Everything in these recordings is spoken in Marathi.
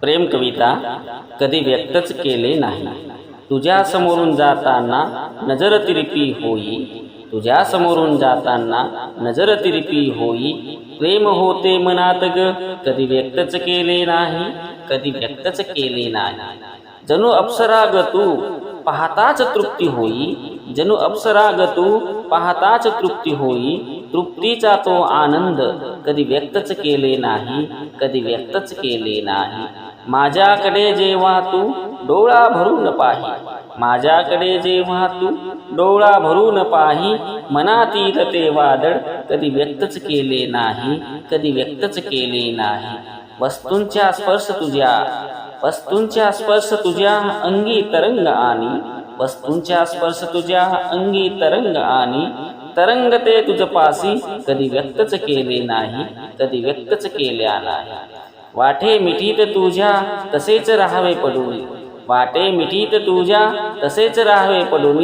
प्रेम कविता कधी व्यक्तच केले नाही. तुझ्या समोरून जाताना नजर तिरपी होई. तुझ्या समोरून जाताना नजर तिरपी होई. प्रेम होते मनात ग कधी व्यक्तच केले नाही. कधी व्यक्तच केले नाही. जणू अप्सरा ग तू पाहताच तृप्ती होई. जणू अप्सरा तू पाहताच तृप्ती होई. तृप्तीचा तो आनंद कधी व्यक्तच केले नाही कधी व्यक्तच केले नाही. माझ्याकडे जेव्हा तू डोळा भरून पाही माझ्याकडे जेव्हा तू डोळा भरून पाही मनातील ते वादळ कधी व्यक्तच केले नाही कधी व्यक्तच केले नाही. वस्तूंच्या स्पर्श तुझ्या वस्तूंच्या स्पर्श तुझ्या अंगी तरंग आणि वस्तूंच्या स्पर्श तुझ्या अंगी तरंग आणि तरंग ते तुझ पासी कधी व्यक्तच केले नाही कधी व्यक्तच केल्या नाही. वाटे मिठीत तुझ्या तसेच राहावे पडून वाटे मिठीत तुझ्या तसेच राहावे पडून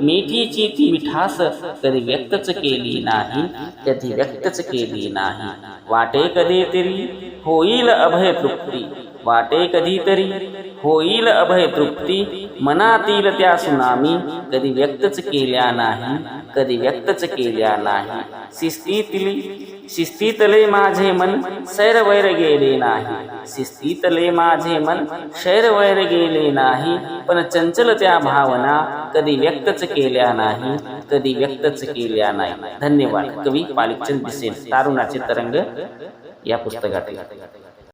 मिठीची ती मिठास कधी व्यक्तच केली नाही कधी व्यक्तच केली नाही. वाटे कधी तरी होईल अभय तृप्ती वाटे कधीतरी होईल अभय तृप्ती मनातील त्या सुनामी कधी व्यक्तच केल्या नाही कधी व्यक्तच केल्या नाही. शिस्तीतली शिस्तीतले माझे मन सैरवैर गेले नाही. शिस्तीतले माझे मन शैरवैर गेले नाही. पण चंचल त्या भावना कधी व्यक्तच केल्या नाही कधी व्यक्तच केल्या नाही. धन्यवाद. कवी पालिकचंद बिसेन तारुणाचे तरंग या पुस्तकात.